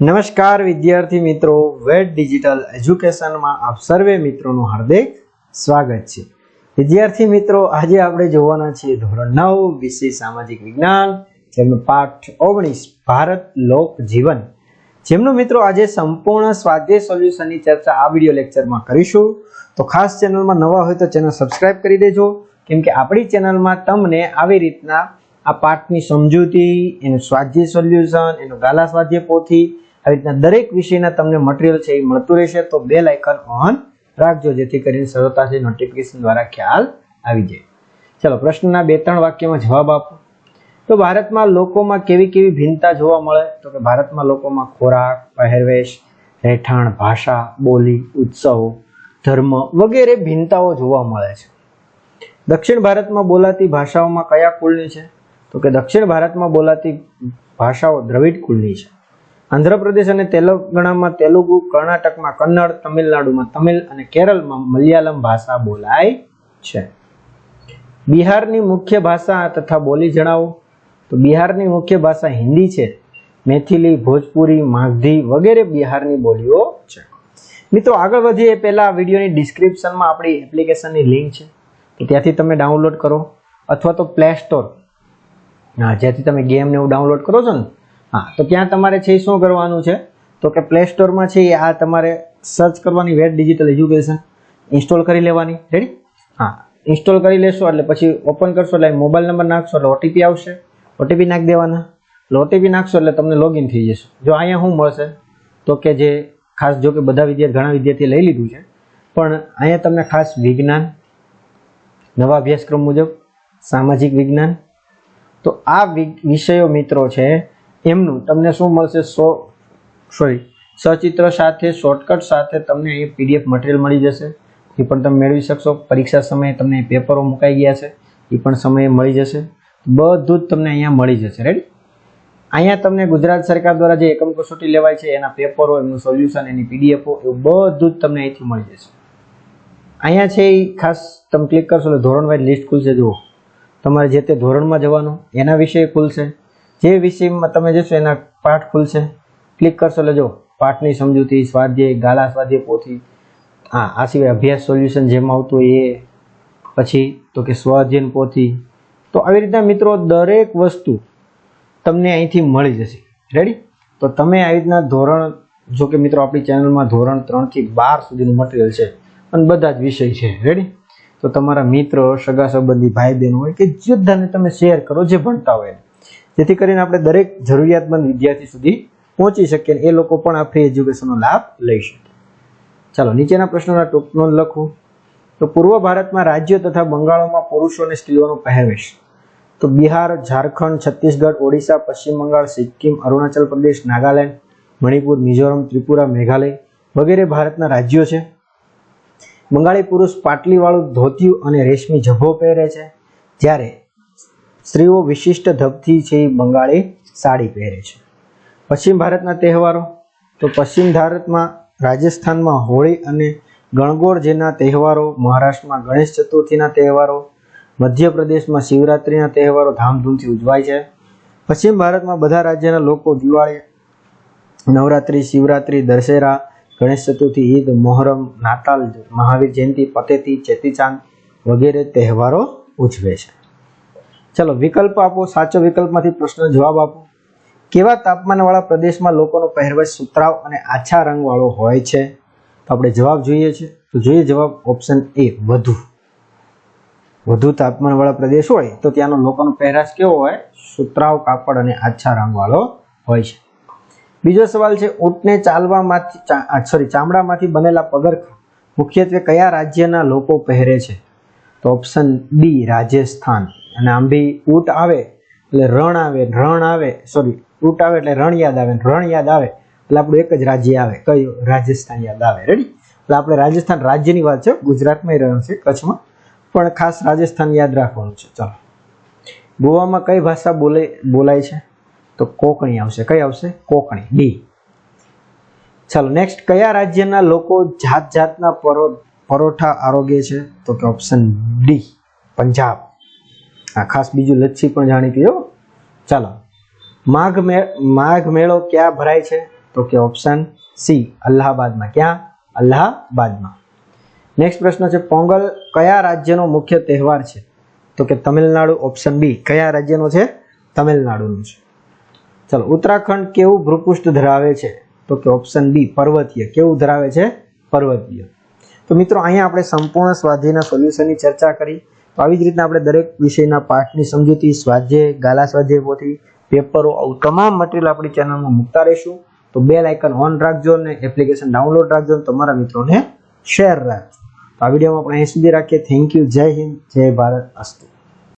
નમસ્કાર વિદ્યાર્થી મિત્રો વેટ ડિજિટલ એજ્યુકેશનમાં આપ સર્વે મિત્રોનું હાર્દિક સ્વાગત છે. વિદ્યાર્થી મિત્રો, આજે આપણે જોવાના છીએ ધોરણ નવ, વિષય સામાજિક વિજ્ઞાન જેમનો પાઠ ઓગણીસ, ભારત લોક જીવન. જેમનું મિત્રો, આજે સંપૂર્ણ સ્વાધ્યાય સોલ્યુશનની ચર્ચા આ વીડિયો લેક્ચરમાં કરીશું. તો ખાસ ચેનલમાં નવા હોય તો ચેનલ સબસ્ક્રાઇબ કરી દેજો. કેમ કે આપણી ચેનલમાં તમને આવી રીતના આ પાઠની સમજૂતી, એનું સ્વાધ્યાય સોલ્યુશન, એનું ગાલા સ્વાધ્યાય પોથી આવી રીતના દરેક વિષયના તમને મટીરિયલ છે એ મળતું રહેશે. તો બેલ આઇકન ઓન રાખજો, જેથી કરીને સરળતાથી નોટિફિકેશન દ્વારા ખ્યાલ આવી જાય. ચલો, પ્રશ્નના બે ત્રણ વાક્યમાં જવાબ આપો. તો ભારતમાં લોકોમાં કેવી કેવી ભિન્નતા જોવા મળે? તો કે ભારતમાં લોકોમાં ખોરાક, પહેરવેશ, રહેઠાણ, ભાષા, બોલી, ઉત્સવો, ધર્મ વગેરે ભિન્નતાઓ જોવા મળે છે. દક્ષિણ ભારતમાં બોલાતી ભાષાઓમાં કયા કુળની છે? તો કે દક્ષિણ ભારતમાં બોલાતી ભાષાઓ દ્રવિડ કુળની છે. આંધ્રપ્રદેશ અને તેલંગાણામાં તેલુગુ, કર્ણાટકમાં કન્નડ, તમિલનાડુમાં તમિલ અને કેરળમાં મલયાલમ ભાષા બોલાય છે. બિહારની મુખ્ય ભાષા તથા બોલી જણાવો. તો બિહારની મુખ્ય ભાષા હિન્દી છે. મેથિલી, ભોજપુરી, માગધી વગેરે બિહારની બોલીઓ છે. મિત્રો, આગળ વધીએ. પહેલાં વિડીયોની ડિસ્ક્રિપ્શનમાં આપણી એપ્લિકેશનની લિંક છે. તો ત્યાંથી તમે ડાઉનલોડ કરો. અથવા તો પ્લે સ્ટોર. જ્યાંથી તમે ગેમ ને એવું ડાઉનલોડ કરો છો ને હા, તો ત્યાં તમારે છે શું કરવાનું છે? તો કે પ્લે સ્ટોરમાં છે આ તમારે સર્ચ કરવાની વેટ ડિજિટલ એજ્યુકેશન ઇન્સ્ટોલ કરી લેવાની. રેડી હા ઇન્સ્ટોલ કરી લેશો એટલે પછી ઓપન કરશો એટલે મોબાઈલ નંબર નાખશો એટલે ઓટીપી આવશે. ઓટીપી નાખી દેવાના. એટલે ઓટીપી નાખશો એટલે તમને લોગિન થઈ જશે. જો અહીંયા શું મળશે? તો કે જે ખાસ જો કે બધા વિદ્યાર્થી ઘણા વિદ્યાર્થી લઈ લીધું છે. પણ અહીંયા તમને ખાસ વિજ્ઞાન, નવા અભ્યાસક્રમ મુજબ સામાજિક વિજ્ઞાન. તો આ વિષયો મિત્રો છે એમનું તમને શું મળશે? સો સોરી સચિત્ર સાથે શોર્ટકટ સાથે તમને એ પીડીએફ મટીરિયલ મળી જશે. એ પણ તમે મેળવી શકશો. પરીક્ષા સમયે તમને પેપરો મુકાઈ ગયા છે. એ પણ સમયે મળી જશે. બધું જ તમને અહીંયા મળી જશે. રેડી અહીંયા તમને ગુજરાત સરકાર દ્વારા જે એકમ કસોટી લેવાય છે, એના પેપરો, એમનું સોલ્યુશન એની પીડીએફો એવું બધું જ તમને અહીંથી મળી જશે. અહીંયા છે એ ખાસ તમે ક્લિક કરશો એટલે ધોરણ વાઇઝ લિસ્ટ ખુલશે. જુઓ. તમારે જે તે ધોરણમાં જવાનું, એના વિશે ખુલશે. જે વિષયમાં તમે જશો એના પાઠ ખુલશે. ક્લિક કરશો એટલે જો પાઠની સમજૂતી, સ્વાધ્યાય, ગાલા સ્વાધ્યાય પોથી, હા, આ સિવાય અભ્યાસ સોલ્યુશન જેમાં આવતું હોય એ પછી તો કે સ્વાધ્યન પોથી. તો આવી રીતના મિત્રો દરેક વસ્તુ તમને અહીંથી મળી જશે. રેડી તો તમે આવી રીતના ધોરણ, જો કે મિત્રો આપણી ચેનલમાં ધોરણ ત્રણથી બાર સુધીનું મટીરિયલ છે અને બધા જ વિષય છે. રેડી તો તમારા મિત્ર, સગા સંબંધી ભાઈ બહેન હોય કે બધાને તમે શેર કરો, જે ભણતા હોય. જેથી કરીને આપણે દરેક જરૂરિયાતમંદ વિદ્યાર્થી સુધી પહોંચી શકીએ એ લોકો પણ આ ફ્રી એજ્યુકેશનનો લાભ લઈ શકે. ચાલો, નીચેના પ્રશ્નોના ટૂંક નોંધ લખું. તો પૂર્વ ભારતમાં રાજ્યો તથા બંગાળોમાં પુરુષો અને સ્ત્રીઓનો પહેરવેશ તો બિહાર, ઝારખંડ, છત્તીસગઢ, ઓડિશા, પશ્ચિમ બંગાળ, સિક્કિમ, અરુણાચલ પ્રદેશ, નાગાલેન્ડ, મણિપુર, મિઝોરમ, ત્રિપુરા, મેઘાલય વગેરે ભારતના રાજ્યો છે. બંગાળી પુરુષ પાટલીવાળું ધોતિયું અને રેશમી ઝભ્ભો પહેરે છે. જ્યારે સ્ત્રીઓ વિશિષ્ટ ધબથી છે બંગાળી સાડી પહેરે છે. પશ્ચિમ ભારતના તહેવારો, તો પશ્ચિમ ભારતમાં રાજસ્થાનમાં હોળી અને ગણગોર જેના તહેવારો, મહારાષ્ટ્રમાં ગણેશ ચતુર્થીના તહેવારો, મધ્યપ્રદેશમાં શિવરાત્રિના તહેવારો ધામધૂમથી ઉજવાય છે. પશ્ચિમ ભારતમાં બધા રાજ્યના લોકો દિવાળી, નવરાત્રિ, શિવરાત્રિ, દશેરા, ગણેશ ચતુર્થી, ઈદ, મોહરમ, નાતાલ, મહાવીર જયંતિ, પતેતી, ચેતીચાંદ વગેરે તહેવારો ઉજવે છે. ચલો, વિકલ્પ આપો, સાચો વિકલ્પમાંથી પ્રશ્ન જવાબ આપો. કેવા તાપમાનવાળા પ્રદેશમાં લોકોનો પહેરવેશ સુતરાવ અને આછા રંગવાળો હોય છે? તો આપણે જવાબ જોઈએ છે. તો જોઈએ જવાબ ઓપ્શન એ, વધુ. વધુ તાપમાનવાળા પ્રદેશ હોય તો ત્યાંનો લોકોનો પહેરાશ કેવો હોય? સુતરાવ, કાપડ અને આછા રંગવાળો હોય છે. બીજો સવાલ છે, ઊંટને ચાલવામાંથી સોરી ચામડામાંથી બનેલા પગરખા મુખ્યત્વે કયા રાજ્યના લોકો પહેરે છે? તો ઓપ્શન બી, રાજસ્થાન. અને આમ બી ઊંટ આવે એટલે રણ આવે રણ આવે સોરી ઊંટ આવે એટલે રણ યાદ આવે રણ યાદ આવે એટલે આપણું એક જ રાજ્ય આવે. કયું? રાજસ્થાન યાદ આવે. રેડી એટલે આપણે રાજસ્થાન રાજ્યની વાત છે. ગુજરાતમાં રહ્યું છે, કચ્છમાં. પણ ખાસ રાજસ્થાન યાદ રાખવાનું છે. ચાલો. ગોવામાં કઈ ભાષા બોલે, બોલાય છે? તો કોકણી આવશે. કઈ આવશે? કોકણી. ડી ચાલો નેક્સ્ટ કયા રાજ્યના લોકો જાત જાતના પરો, પરોઠા આરોગ્ય છે? તો કે ઓપ્શન ડી પંજાબ. આ ખાસ બીજું લચ્છી પણ જાણીતી, હો. ચાલો. માઘ મે, માઘ મેળો ક્યાં ભરાય છે? તો કે ઓપ્શન સી અલ્હાબાદમાં. ક્યાં? અલ્હાબાદમાં. નેક્સ્ટ પ્રશ્ન છે, પોંગલ કયા રાજ્યનો મુખ્ય તહેવાર છે? તો કે તમિલનાડુ ઓપ્શન બી કયા રાજ્યનો છે? તમિલનાડુનો છે. ચાલો, ઉત્તરાખંડ કેવું ભૂપૃષ્ઠ ધરાવે છે? તો કે ઓપ્શન બી પર્વતીય. કેવું ધરાવે છે? પર્વતીય. તો મિત્રો, અહીંયા આપણે સંપૂર્ણ સ્વાધ્યાયના સોલ્યુશનની ચર્ચા કરી. આવી જ રીતના આપણે દરેક વિષયના પાઠની સમજૂતી, સ્વાધ્યાય, ગાલા સ્વાધ્યાય પોથી પેપરો આવું તમામ મટીરિયલ આપણી ચેનલમાં મૂકતા રહીશું. તો બેલ આઇકન ઓન રાખજો અને એપ્લિકેશન ડાઉનલોડ રાખજો અને તમારા મિત્રોને શેર રાખજો. આ વિડીયોમાં આપણે અહીં સુધી રાખીએ. થેન્ક યુ જય હિન્દ. જય ભારત. અસ્તુ.